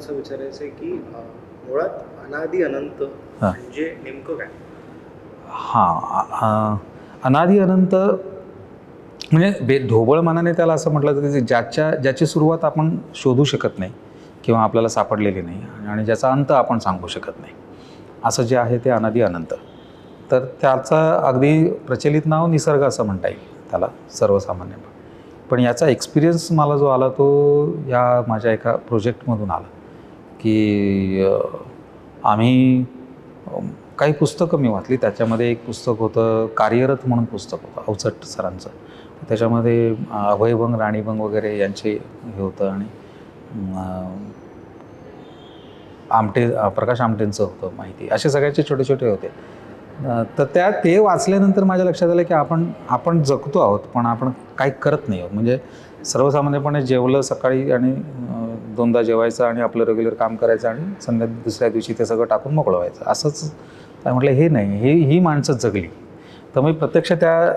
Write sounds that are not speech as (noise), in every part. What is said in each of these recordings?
असं विचारायचं आहे की मुळात अनादी अनंत हा. म्हणजे नेमकं काय? हां अनादी अनंत म्हणजे बे ढोबळ मनाने त्याला असं म्हटलं जातं की ज्याच्या ज्याची सुरुवात आपण शोधू शकत नाही किंवा आपल्याला सापडलेली नाही आणि ज्याचा अंत आपण सांगू शकत नाही. असं जे आहे ते अनादी अनंत. तर त्याचं अगदी प्रचलित नाव निसर्ग असं म्हणता येईल त्याला सर्वसामान्य. पण याचा एक्सपिरियन्स मला जो आला तो या माझ्या एका प्रोजेक्टमधून आला. की आम्ही काही पुस्तकं मी वाचली. त्याच्यामध्ये एक पुस्तक होतं कार्यरत म्हणून पुस्तक होतं अवचट सरांचं. त्याच्यामध्ये अभयभंग राणीभंग वगैरे यांचे हे होतं आणि आमटे प्रकाश आमटेंचं होतं माहिती. असे सगळ्याचे छोटे छोटे होते. तर त्या ते वाचल्यानंतर माझ्या लक्षात आलं की आपण आपण जगतो आहोत पण आपण काही करत नाही आहोत. म्हणजे सर्वसामान्यपणे जेवलं सकाळी आणि दोनदा जेवायचं आणि आपलं रेग्युलर काम करायचं आणि संध्या दुसऱ्या दिवशी ते सगळं टाकून मोकळं व्हायचं. असंच काय म्हटलं हे नाही. हे ही माणसं जगली. तर मी प्रत्यक्ष त्या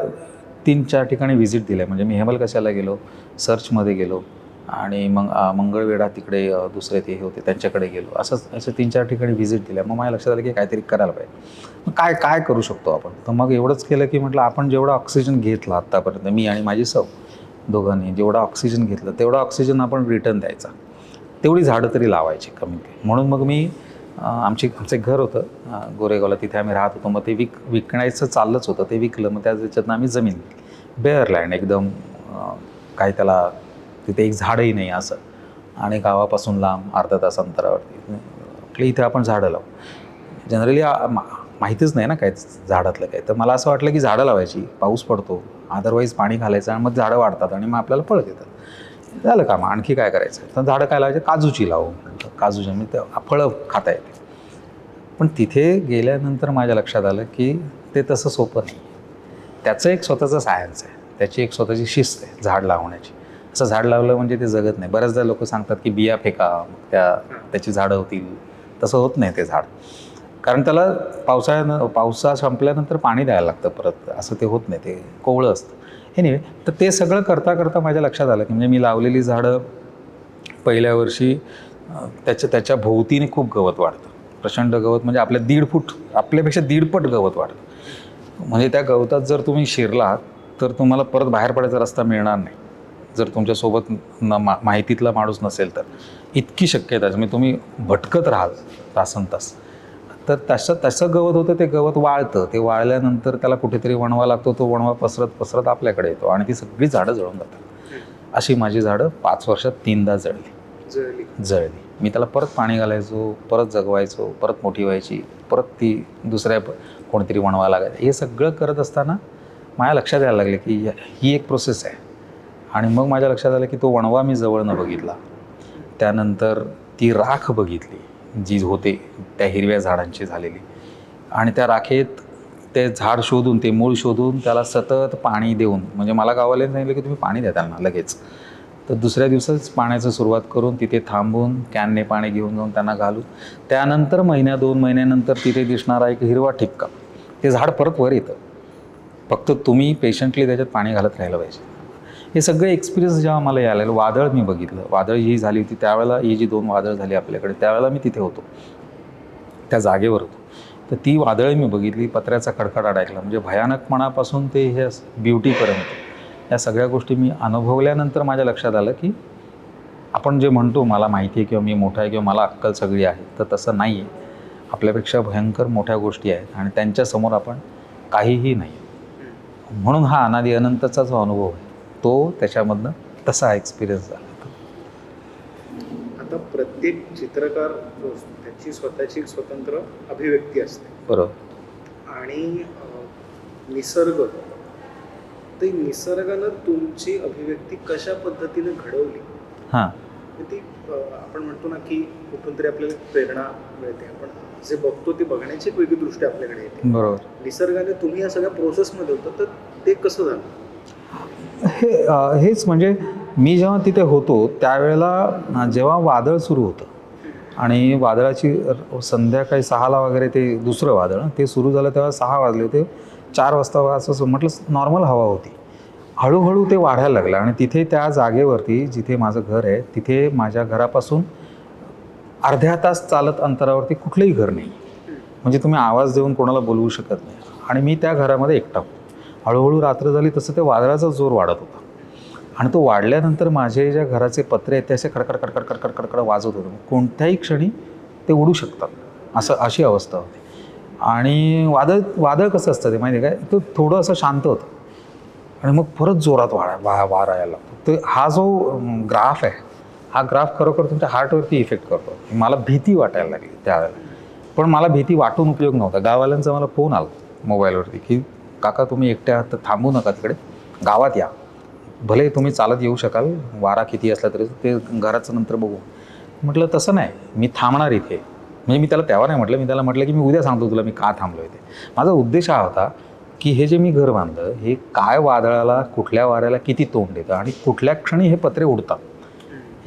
तीन चार ठिकाणी व्हिजिट दिल्या म्हणजे मी हेमलकशाला गेलो सर्चमध्ये गेलो आणि मग मंगळवेढा तिकडे दुसरे ते हे होते त्यांच्याकडे गेलो. असंच असे तीन चार ठिकाणी व्हिजिट दिल्या मग माझ्या लक्षात आलं की काहीतरी करायला पाहिजे. मग काय काय करू शकतो आपण? तर मग एवढंच केलं की म्हटलं आपण जेवढा ऑक्सिजन घेतला आत्तापर्यंत मी आणि माझी सौ दोघांनी जेवढा ऑक्सिजन घेतलं तेवढा ऑक्सिजन आपण रिटर्न द्यायचा. तेवढी झाडं तरी लावायची कमीत कमी म्हणून मग मी आमची आमचं एक घर होतं गोरेगावला तिथे आम्ही राहत होतो. मग ते विक विकण्याचं चाललंच होतं. ते विकलं मग त्या त्याच्यातनं आम्ही जमीन बेअर लँड एकदम काय त्याला तिथे एक झाडही नाही असं. आणि गावापासून लांब अर्धा तास अंतरावरती. म्हटलं इथे आपण झाडं लावू. जनरली माहितीच नाही ना काय झाडातलं काय तर मला असं वाटलं की झाडं लावायची. पाऊस पडतो. अदरवाईज पाणी घालायचं आणि मग झाडं वाढतात आणि मग आपल्याला फळं देतात. झालं का मग आणखी काय करायचं? तर झाडं काय लावायचे? काजूची लावू काजूची मी तर फळं खाता येते. पण तिथे गेल्यानंतर माझ्या लक्षात आलं की ते तसं सोपं नाही. त्याचं एक स्वतःचं सायन्स आहे. त्याची एक स्वतःची शिस्त आहे झाड लावण्याची. असं झाड लावलं म्हणजे ते जगत नाही. बऱ्याचदा लोक सांगतात की बिया फेका मग त्या त्याची झाडं होतील. तसं होत नाही ते झाड. कारण त्याला पावसाळ्यानं पावसा संपल्यानंतर पाणी द्यायला लागतं परत. असं ते होत नाही ते कोवळं असतं. एनिवे तर ते सगळं करता करता माझ्या लक्षात आलं की म्हणजे मी लावलेली झाडं पहिल्या वर्षी त्याच्या त्याच्या भोवतीने खूप गवत वाढतं. प्रचंड गवत म्हणजे आपल्या दीड फूट आपल्यापेक्षा दीडपट गवत वाढतं. म्हणजे त्या गवतात जर तुम्ही शिरलात तर तुम्हाला परत बाहेर पडायचा रस्ता मिळणार नाही. जर तुमच्यासोबत न मा माहितीतला माणूस नसेल तर. इतकी शक्यता म्हणजे तुम्ही भटकत राहाल तासन तास. तर तसं तसं गवत होतं ते गवत वाळतं. ते वाळल्यानंतर त्याला कुठेतरी वणवा लागतो तो वणवा पसरत पसरत आपल्याकडे येतो. आणि ती सगळी झाडं जळून जातात. अशी माझी झाडं पाच वर्षात तीनदा जळली. जळली. जळली. मी त्याला परत पाणी घालायचो परत जगवायचो परत मोठी व्हायची परत ती दुसऱ्या कोणतरी वणवा लागायचं. हे सगळं करत असताना माझ्या लक्षात यायला लागले की ही एक प्रोसेस आहे. आणि मग माझ्या लक्षात आलं की तो वणवा मी जवळनं बघितला. त्यानंतर ती राख बघितली. जी होते त्या हिरव्या झाडांची झालेली. आणि त्या राखेत ते झाड शोधून ते मूळ शोधून त्याला सतत पाणी देऊन म्हणजे मला गावाला सांगितलं की तुम्ही पाणी द्या त्यांना लगेच. तर दुसऱ्या दिवसाच पाण्याचं सुरुवात करून तिथे थांबून कॅनने पाणी घेऊन जाऊन त्यांना घालून त्यानंतर महिन्या दोन महिन्यानंतर तिथे दिसणारा एक हिरवा ठिपका. ते झाड परत वर येतं. फक्त तुम्ही पेशंटली त्याच्यात पाणी घालत राहिलं पाहिजे. हे सगळे एक्सपिरियन्स जेव्हा मला यायला लागलं वादळ मी बघितलं. वादळ ही झाली होती त्यावेळेला ही जी दोन वादळ झाली आपल्याकडे त्यावेळेला मी तिथे होतो. त्या जागेवर होतो. तर ती वादळं मी बघितली पत्र्याचा खडखडाट ऐकला म्हणजे भयानकपणापासून ते हे ब्युटीपर्यंत या सगळ्या गोष्टी मी अनुभवल्यानंतर माझ्या लक्षात आलं की आपण जे म्हणतो मला माहिती आहे किंवा मी मोठा आहे किंवा मला अक्कल सगळी आहे तर तसं नाही आहे आपल्यापेक्षा भयंकर मोठ्या गोष्टी आहेत आणि त्यांच्यासमोर आपण काहीही नाही म्हणून हा अनादी अनंतचा जो अनुभव आहे तो त्याच्यामधनं तसा एक्सपिरियन्स झाला. आता प्रत्येक चित्रकार त्याची स्वतःची स्वतंत्र अभिव्यक्ती असते. बरोबर. आणि निसर्ग ते निसर्गानं तुमची अभिव्यक्ती कशा पद्धतीने घडवली? हां. तर ती आपण म्हणतो ना की कुठून तरी आपल्याला प्रेरणा मिळते. आपण जे बघतो ते बघण्याची एक वेगळी दृष्टी आपल्याकडे येते. बरोबर. निसर्गाने तुम्ही या सगळ्या प्रोसेसमध्ये होतं तर ते कसं झालं? हे हेच म्हणजे मी जेव्हा तिथे होतो त्यावेळेला जेव्हा वादळ सुरू होतं आणि वादळाची संध्याकाळी सहाला वगैरे ते दुसरं वादळ ते सुरू झालं तेव्हा सहा वाजले होते. चार वाजता असं म्हटलं नॉर्मल हवा होती. हळूहळू ते वाढायला लागलं आणि तिथे त्या जागेवरती जिथे माझं घर आहे तिथे माझ्या घरापासून अर्ध्या तास चालत अंतरावरती कुठलंही घर नाही. म्हणजे तुम्ही आवाज देऊन कोणाला बोलवू शकत नाही. आणि मी त्या घरामध्ये एकटा होतो. हळूहळू रात्र झाली तसं ते वादळाचा जोर वाढत होता. आणि तो वाढल्यानंतर माझे ज्या घराचे पत्रे आहेत ते असे खडखड खडखड खडखड खडखड वाजत होते. कोणत्याही क्षणी ते उडू शकतात असं अशी अवस्था होती. आणि वादळ वादळ कसं असतं ते माहिती आहे काय तो थोडं असं शांत होतं. आणि मग परत जोरात वाढा वा वारा यायला लागतो. तर हा जो ग्राफ आहे हा ग्राफ खरोखर तुमच्या हार्टवरती इफेक्ट करतो. मला भीती वाटायला लागली त्यावेळेला. पण मला भीती वाटून उपयोग नव्हता. गाववाल्यांचा मला फोन आला मोबाईलवरती की काका तुम्ही एकट्या आहात तर थांबू नका तिकडे. गावात या. भले तुम्ही चालत येऊ शकाल वारा किती असला तरी ते घराचं नंतर बघू. म्हटलं तसं नाही. मी थांबणार इथे. म्हणजे मी त्याला तेव्हा नाही म्हटलं मी त्याला म्हटलं की मी उद्या सांगतो तुला मी का थांबलो इथे. माझा उद्देश हा होता की हे जे मी घर बांधलं हे काय वादळाला कुठल्या वाऱ्याला किती तोंड देतं आणि कुठल्या क्षणी हे पत्रे उडतात.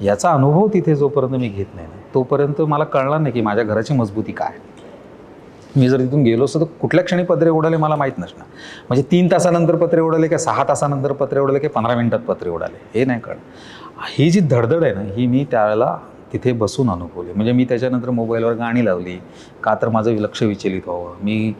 याचा अनुभव तिथे जोपर्यंत मी घेत नाही तोपर्यंत मला कळणार नाही की माझ्या घराची मजबूती काय मी जर तिथून गेलो असतो तर कुठल्या क्षणी पत्रे उडाले मला माहीत नसणार. म्हणजे तीन तासानंतर पत्रे उडाले की सहा तासानंतर पत्रे उडाले की पंधरा मिनिटात पत्रे उडाले? हे नाही कळलं ही जी धडधड आहे ना ही मी त्यावेळेला तिथे बसून अनुभवली. म्हणजे मी त्याच्यानंतर मोबाईलवर गाणी लावली का तर माझं लक्ष विचलित व्हावं. मी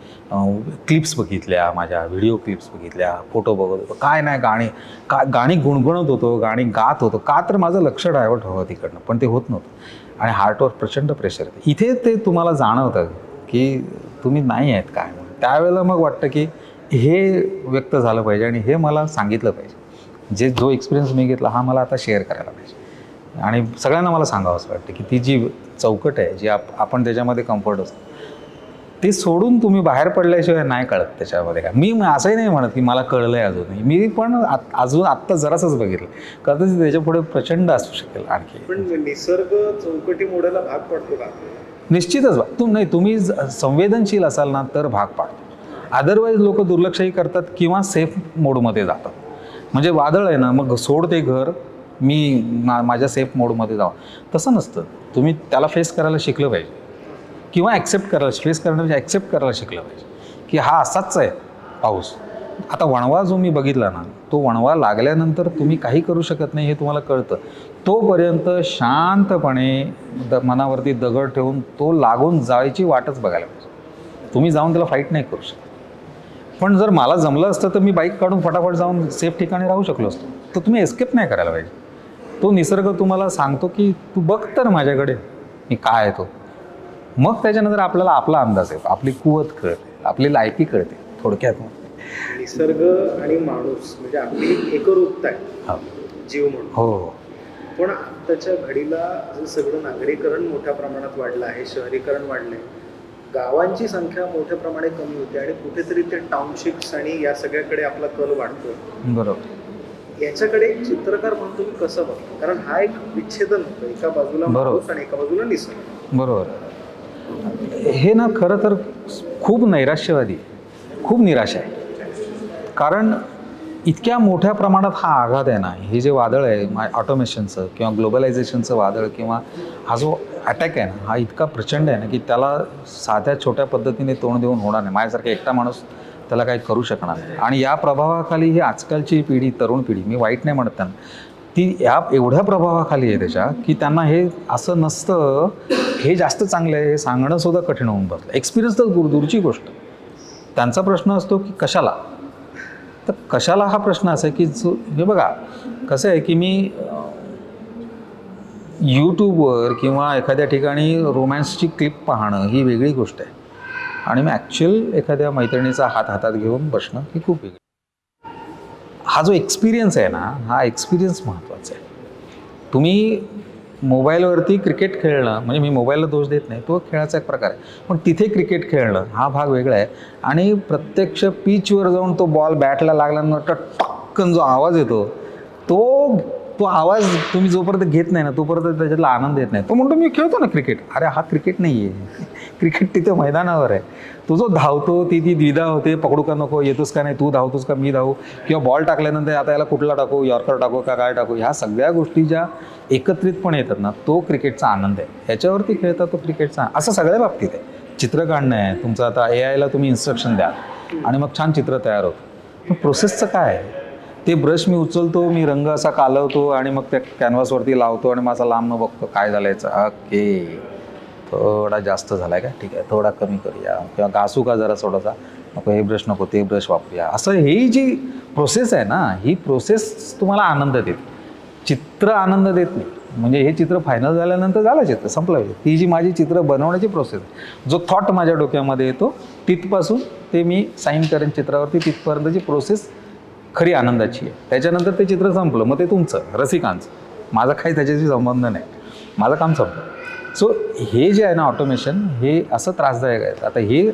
क्लिप्स बघितल्या माझ्या व्हिडिओ क्लिप्स बघितल्या फोटो बघत होतो. काय नाही गाणी का गाणी गुणगुणत होतो गाणी गात होतो. का तर माझं लक्ष डायव्हर्ट व्हावं तिकडनं पण ते होत नव्हतं. आणि हार्टवर प्रचंड प्रेशर येतं. इथे ते तुम्हाला जाणवतं की तुम्ही नाही आहेत काय म्हणून. त्यावेळेला मग वाटतं की हे व्यक्त झालं पाहिजे आणि हे मला सांगितलं पाहिजे. जे जो एक्सपिरियन्स मी घेतला हा मला आता शेअर करायला पाहिजे. आणि सगळ्यांना मला सांगावं असं वाटतं की ती जी चौकट आहे जी आप आपण त्याच्यामध्ये कम्फर्ट असतो ते सोडून तुम्ही बाहेर पडल्याशिवाय नाही कळत त्याच्यामध्ये काय. मी असंही नाही म्हणत की मला कळलं आहे अजूनही. मी पण आत- अजून आत्ता जरासंच बघितलं. कदाचित त्याच्या पुढे प्रचंड असू शकेल आणखी. पण निसर्ग चौकटी मोडायला भाग पडतो का? निश्चितच तुम नाही तुम्ही ज- संवेदनशील असाल ना तर भाग पाडतो अदरवाईज लोक दुर्लक्षही करतात किंवा सेफ मोडमध्ये जातात. म्हणजे वादळ आहे ना मग सोड ते घर मी मा माझ्या सेफ मोडमध्ये जावं. तसं नसतं. तुम्ही त्याला फेस करायला शिकलं पाहिजे. किंवा ॲक्सेप्ट करायला फेस करण्यापेक्षा ॲक्सेप्ट करायला शिकलं पाहिजे. की हा असाच आहे पाऊस. आता वणवा जो मी बघितला ना तो वणवा लागल्यानंतर तुम्ही काही करू शकत नाही हे तुम्हाला कळतं. तोपर्यंत शांतपणे द मनावरती दगड ठेवून तो लागून जायची वाटच बघायला पाहिजे. तुम्ही जाऊन त्याला फाईट नाही करू शकत. पण जर मला जमलं असतं तर मी बाईक काढून फटाफट जाऊन सेफ ठिकाणी राहू शकलो असतो. तर तुम्ही एस्केप नाही करायला पाहिजे. तो निसर्ग तुम्हाला सांगतो की तू बघ तर माझ्याकडे. मी काय आहे तो? मग त्याच्यानंतर आपल्याला आपला अंदाज येतो. आपली कुवत कळते. आपली लायकी कळते. थोडक्यात निसर्ग आणि माणूस म्हणजे आपली एकरूपता आहे. हो. जीव म्हणून. हो. पण आत्ताच्या घडीला जे सगळं नागरीकरण मोठ्या प्रमाणात वाढलं आहे शहरीकरण वाढलंय गावांची संख्या मोठ्या प्रमाणे कमी होते आणि कुठेतरी ते टाउनशिप्स आणि या सगळ्याकडे आपला कल वाढतोय. बरोबर. याच्याकडे एक चित्रकार म्हणून तुम्ही कसं बघता? कारण हा एक विच्छेदन होतं. एका बाजूला. माणूस आणि एका बाजूला निसर्ग. बरोबर. हे ना खरं तर खूप नैराश्यवादी. खूप निराशा आहे. कारण इतक्या मोठ्या प्रमाणात हा आघात आहे ना हे जे वादळ आहे ऑटोमेशनचं किंवा ग्लोबलायझेशनचं वादळ किंवा हा जो अटॅक आहे ना हा इतका प्रचंड आहे ना की त्याला साध्या छोट्या पद्धतीने तोंड देऊन होणार नाही. माझ्यासारखा एकटा माणूस त्याला काही करू शकणार नाही. आणि या प्रभावाखाली ही आजकालची पिढी तरुण पिढी मी वाईट नाही म्हणत त्यांना ती या एवढ्या प्रभावाखाली आहे त्याच्या की त्यांना हे असं नसतं हे जास्त चांगलं आहे हे सांगणंसुद्धा कठीण होऊन बसलं. एक्सपिरियन्स तर दूर दूरची गोष्ट. त्यांचा प्रश्न असतो की कशाला? तर कशाला हा प्रश्न असा आहे की जो हे बघा कसं आहे की मी यूट्यूबवर किंवा एखाद्या ठिकाणी रोमॅन्सची क्लिप पाहणं ही वेगळी गोष्ट आहे. आणि मी ॲक्च्युअल एखाद्या मैत्रिणीचा हात हातात घेऊन बसणं ही खूप वेगळी हा जो एक्सपिरियन्स आहे ना हा एक्सपिरियन्स महत्त्वाचा आहे. तुम्ही मोबाईलवरती क्रिकेट खेळणं म्हणजे मी मोबाईलला दोष देत नाही तो खेळाचा एक प्रकार आहे. पण तिथे क्रिकेट खेळणं हा भाग वेगळा आहे. आणि प्रत्यक्ष पिचवर जाऊन तो बॉल बॅटला लागल्यानंतर टक्कन जो आवाज येतो तो तो आवाज तुम्ही जोपर्यंत घेत नाही ना तोपर्यंत त्याच्यातला आनंद येत नाही. तो म्हणतो मी खेळतो ना क्रिकेट. अरे हा क्रिकेट नाही आहे. (laughs) क्रिकेट तिथे मैदानावर आहे. तो जो धावतो ती ती द्विधा होते. पकडू का नको? येतोस का नाही? तू धावतोस का? मी धावू? किंवा बॉल टाकल्यानंतर आता याला कुठला टाकू? यॉर्कर टाकू का काय टाकू? ह्या सगळ्या गोष्टी ज्या एकत्रितपणे येतात ना तो क्रिकेटचा आनंद आहे. ह्याच्यावरती खेळता तो क्रिकेटचा असं सगळ्या बाबतीत आहे. चित्र काढणं आहे. तुमचं आता ए आयला तुम्ही इन्स्ट्रक्शन द्या आणि मग छान चित्र तयार होतं. प्रोसेसचं काय आहे? ते ब्रश मी उचलतो मी रंग असा कालवतो आणि मग त्या कॅनव्हासवरती लावतो आणि माझा लांब बघतो काय झालं याचं. ओके. थोडा जास्त झाला आहे का? ठीक आहे. थोडा कमी करूया. किंवा घासू का जरा थोडासा? नको हे ब्रश नको ते ब्रश वापरूया. असं ही जी प्रोसेस आहे ना ही प्रोसेस तुम्हाला आनंद देते. चित्र आनंद देत नाही. म्हणजे हे चित्र फायनल झाल्यानंतर झालं चित्र संपलं ती जी माझी चित्र बनवण्याची प्रोसेस जो थॉट माझ्या डोक्यामध्ये येतो तिथपासून ते मी साईन करेन चित्रावरती तिथपर्यंतची प्रोसेस खरी आनंदाची आहे. त्याच्यानंतर ते चित्र संपलं मग ते तुमचं रसिकांचं. माझा काही त्याच्याशी संबंध नाही. माझं काम संपलं. सो हे जे आहे ना ऑटोमेशन हे असं त्रासदायक आहे. आता हे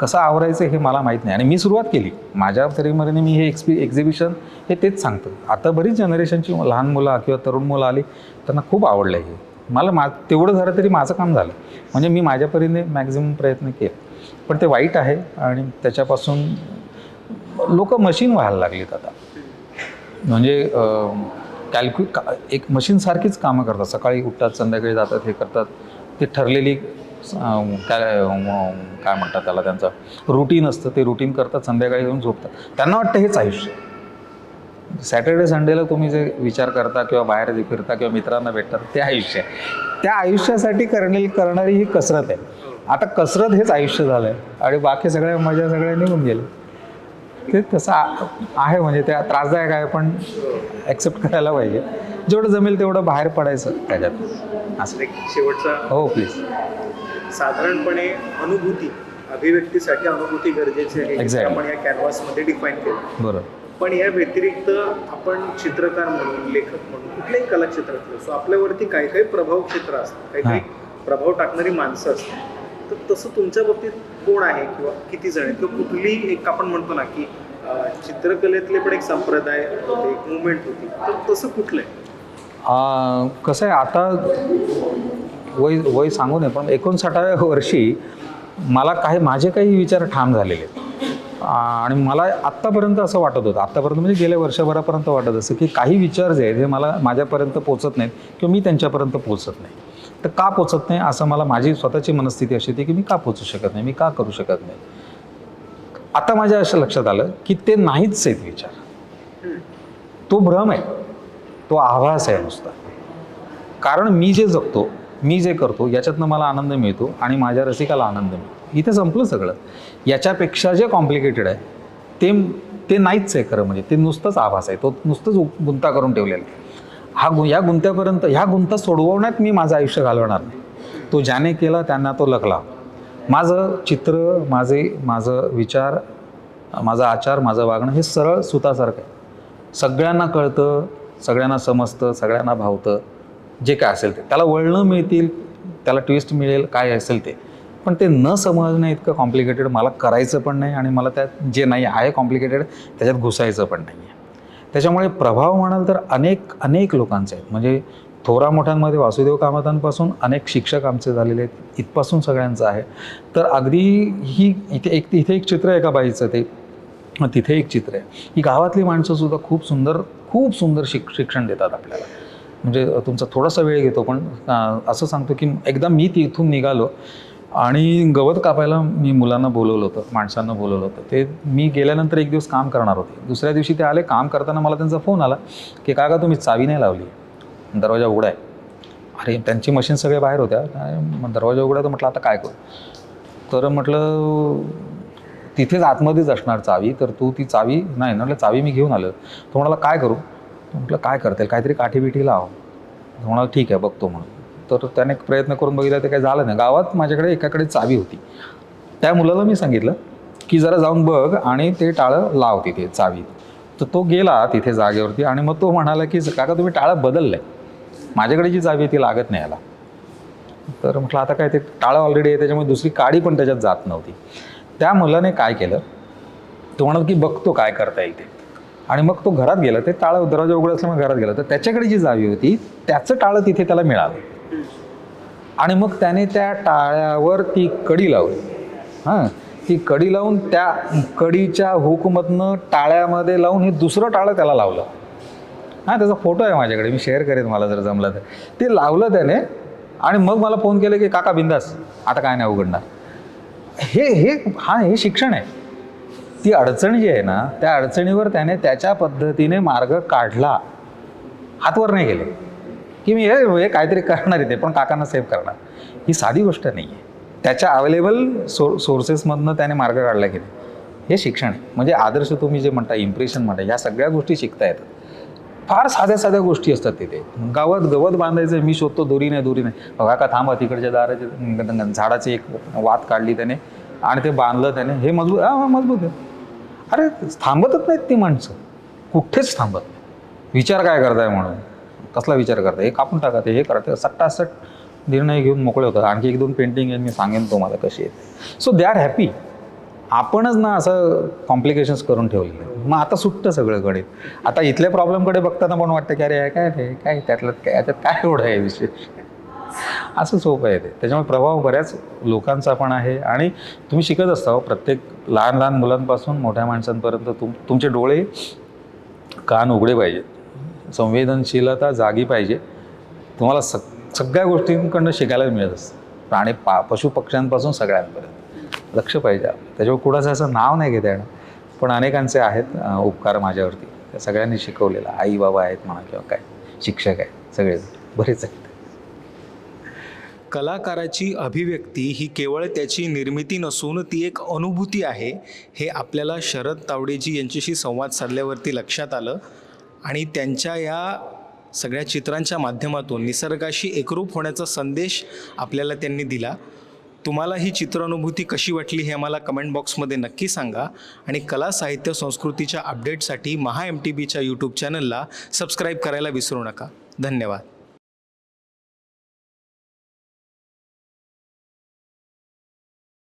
कसं आवरायचं हे मला माहीत नाही. आणि मी सुरुवात केली. माझ्या तरीमध्ये मी हे एक्सपि एक्झिबिशन हे तेच सांगतो. आता बरीच जनरेशनची लहान मुलं किंवा तरुण मुलं आली त्यांना खूप आवडलं हे. मला मा तेवढं झालं तरी माझं काम झालं. म्हणजे मी माझ्या परीने मॅक्झिमम प्रयत्न केले. पण ते वाईट आहे आणि त्याच्यापासून लोक मशीन व्हायला लागलीत आता. म्हणजे कॅल्क्यु का एक मशीनसारखीच कामं करतात. सकाळी उठतात संध्याकाळी जातात हे करतात. ते ठरलेली काय काय म्हणतात त्याला त्यांचं? रुटीन असतं. ते रुटीन करतात संध्याकाळी येऊन झोपतात. त्यांना वाटतं हेच आयुष्य. सॅटर्डे संडेला तुम्ही जे विचार करता किंवा बाहेर जे फिरता किंवा मित्रांना भेटतात ते आयुष्य आहे. त्या आयुष्यासाठी करणे करणारी ही कसरत आहे. आता कसरत हेच आयुष्य झालं आहे आणि बाकी सगळ्या मजा सगळ्या निघून गेल्या. ते तसं आहे म्हणजे त्या त्रासदायक आहे पण ॲक्सेप्ट करायला पाहिजे. जेवढं जमेल तेवढं बाहेर पडायचं त्याच्यात. असं. एक शेवटचा हो प्लीज साधारणपणे अनुभूती अभिव्यक्तीसाठी अनुभूती गरजेची आहे. आपण या कॅनव्हासमध्ये डिफाईन केलं. बरं पण या व्यतिरिक्त आपण चित्रकार म्हणून लेखक म्हणून कुठल्याही कला क्षेत्रातले असो आपल्यावरती काही काही प्रभाव क्षेत्र असतात. काही काही प्रभाव टाकणारी माणसं असतात. तर तसं तुमच्या बाबतीत कोण आहे किंवा किती जण आहेत? किंवा कुठली एक आपण म्हणतो ना की चित्रकलेतले पण एक संप्रदाय होते एक मुवमेंट होती. तर तसं कुठलं आहे कसं आहे आता वय वय सांगू नये पण एकोणसाठाव्या वर्षी मला काही माझे काही विचार ठाम झालेले आहेत. आणि मला आत्तापर्यंत असं वाटत होतं आत्तापर्यंत म्हणजे गेल्या वर्षभरापर्यंत वाटत असं की काही विचार जे आहेत हे मला माझ्यापर्यंत पोचत नाहीत किंवा मी त्यांच्यापर्यंत पोचत नाही. तर का पोचत नाही? असं मला माझी स्वतःची मनस्थिती अशी होती की मी का पोचू शकत नाही? मी का करू शकत नाही? आता माझ्या असं लक्षात आलं की ते नाहीच आहेत विचार. तो भ्रम आहे. तो आभास आहे नुसता. कारण मी जे जगतो मी जे करतो याच्यातनं मला आनंद मिळतो आणि माझ्या रसिकाला आनंद मिळतो. इथे संपलं सगळं. याच्यापेक्षा जे कॉम्प्लिकेटेड आहे ते ते नाहीच आहे खरं म्हणजे. ते नुसतंच आभास आहे. तो नुसतंच उ- गुंता करून ठेवलेला आहे. हा गु या गुंत्यापर्यंत ह्या गुंत सोडवण्यात मी माझं आयुष्य घालवणार नाही. तो ज्याने केला त्यांना तो लकला माझं चित्र माझे माझं विचार माझा आचार माझं वागणं हे सरळ सुतासारखं आहे. सगळ्यांना कळतं सगळ्यांना समजतं सगळ्यांना भावतं. जे काय असेल ते. त्याला वळणं मिळतील त्याला ट्विस्ट मिळेल काय असेल ते. पण ते न समजणं इतकं कॉम्प्लिकेटेड मला करायचं पण नाही आणि मला त्यात जे नाही आहे कॉम्प्लिकेटेड त्याच्यात घुसायचं पण नाही आहे. त्याच्यामुळे प्रभाव म्हणाल तर अनेक अनेक लोकांचे आहेत. म्हणजे थोरा मोठ्यांमध्ये वासुदेव कामतांपासून अनेक शिक्षक आमचे झालेले आहेत. इथपासून सगळ्यांचं आहे. तर अगदी ही इथे एक इथे एक चित्र आहे का बाईचं ते. तिथे एक चित्र आहे. ही गावातली माणसंसुद्धा खूप सुंदर खूप सुंदर शिक शिक्षण देतात आपल्याला. म्हणजे तुमचा थोडासा वेळ घेतो पण असं सांगतो की एकदा मी तिथून निघालो. आणि गवत कापायला मी मुलांना बोलवलं होतं माणसांना बोलवलं होतं. ते मी गेल्यानंतर एक दिवस काम करणार होते. दुसऱ्या दिवशी ते आले काम करताना मला त्यांचा फोन आला की काका तुम्ही चावी नाही लावली. दरवाजा उघडा आहे. अरे त्यांची मशीन सगळे बाहेर होत्या. मग दरवाजा उघडा. तर म्हटलं आता काय करू? तर म्हटलं तिथेच आतमध्येच असणार चावी तर तू ती चावी नाही म्हटलं चावी मी घेऊन आलो. तो म्हणाला काय करू? म्हटलं काय करता येईल? काहीतरी काठी बिठी लाव. तो म्हणाला ठीक आहे बघतो म्हणून. तर त्याने प्रयत्न करून बघितला ते काही झालं नाही. गावात माझ्याकडे एकाकडे चावी होती. त्या मुलाला मी सांगितलं की जरा जाऊन बघ आणि ते टाळं लाव तिथे चावी. तर तो गेला तिथे जागेवरती आणि मग तो म्हणाला की काका तुम्ही टाळं बदललं आहे माझ्याकडे जी चावी आहे ती लागत नाही याला. तर म्हटलं आता काय ते टाळं ऑलरेडी आहे त्याच्यामुळे दुसरी काडी पण त्याच्यात जात नव्हती. त्या मुलाने काय केलं? तो म्हणत की बघतो काय करता येईल ते आणि मग तो घरात गेला. ते टाळं दरवाजा उघडं असल्यामुळे घरात गेला. तर त्याच्याकडे जी जावी होती त्याचं टाळं तिथे त्याला मिळालं. आणि मग त्याने त्या टाळ्यावर ती कडी लावली. हां ती कडी लावून त्या कडीच्या हुकमधनं टाळ्यामध्ये लावून हे दुसरं टाळं त्याला लावलं. हां त्याचा फोटो आहे माझ्याकडे मी शेअर करेन मला जर जमलं तर. ते लावलं त्याने आणि मग मला फोन केलं की काका बिंदास आता काय नाही उघडणार. हे हे हा हे शिक्षण आहे. ती अडचण जी आहे ना त्या अडचणीवर त्याने त्याच्या पद्धतीने मार्ग काढला. हातवर नाही गेले की मी हे हे काहीतरी करणार इथे पण काकांना सेव्ह करणार. ही साधी गोष्ट नाही आहे त्याच्या अवेलेबल सो सोर्सेसमधनं त्याने मार्ग काढला की हे शिक्षण आहे म्हणजे आदर्श तुम्ही जे म्हणता इम्प्रेशन म्हणता ह्या सगळ्या गोष्टी शिकता येतात. फार साध्या साध्या गोष्टी असतात तिथे. गावात गवत बांधायचं मी शोधतो दोरी नाही दोरी नाही बघा का थांबा तिकडच्या दाराचे झाडाची एक वात काढली त्याने आणि ते बांधलं त्याने. हे मजबूत हा मजबूत आहे. अरे थांबतच नाहीत ती माणसं. कुठेच थांबत नाही विचार काय करताय म्हणून? कसला विचार करता? हे कापून टाका ते हे करते. सट्टासट निर्णय घेऊन मोकळे होतात. आणखी एक दोन पेंटिंग आहे मी सांगेन तुम्हाला कशी आहेत सो दे आर हॅपी आपणच ना असं कॉम्प्लिकेशन्स करून ठेवलेलं आहे. मग आता सुटतं सगळं गणित आता इथल्या प्रॉब्लेमकडे बघताना पण वाटतं की अरे काय रे? काय त्यातलं काय याच्यात काय एवढं आहे विषय? असं सोपं आहे ते. त्याच्यामुळे प्रभाव बऱ्याच लोकांचा पण आहे. आणि तुम्ही शिकत असता प्रत्येक लहान लहान मुलांपासून मोठ्या माणसांपर्यंत तुम तुमचे डोळे कान उघडे पाहिजेत. संवेदनशीलता जागी पाहिजे. तुम्हाला सग सगळ्या गोष्टींकडनं शिकायला मिळत असतं. प्राणी पा पशुपक्ष्यांपासून सगळ्यांपर्यंत. लक्ष पाहिजे त्याच्यावर कुणाचं असं नाव नाही घेता येणार. पण अनेकांचे आहेत उपकार माझ्यावरती. त्या सगळ्यांनी शिकवलेलं. आई बाबा आहेत म्हणा किंवा काय. शिक्षक आहेत सगळे. बरेच आहेत. कलाकाराची अभिव्यक्ती ही केवळ त्याची निर्मिती नसून ती एक अनुभूती आहे. हे आपल्याला शरद तावडेजी यांच्याशी संवाद साधल्यावरती लक्षात आलं. आणि त्यांच्या या सगळ्या चित्रांच्या माध्यमातून निसर्गाशी एकरूप होण्याचा संदेश आपल्याला त्यांनी दिला. तुम्हाला ही चित्रानुभूती कशी वाटली हे आम्हाला कमेंट बॉक्समध्ये नक्की सांगा आणि कला साहित्य संस्कृतीच्या अपडेटसाठी महा एम टी बीच्या यूट्यूब चॅनलला सबस्क्राईब करायला विसरू नका. धन्यवाद.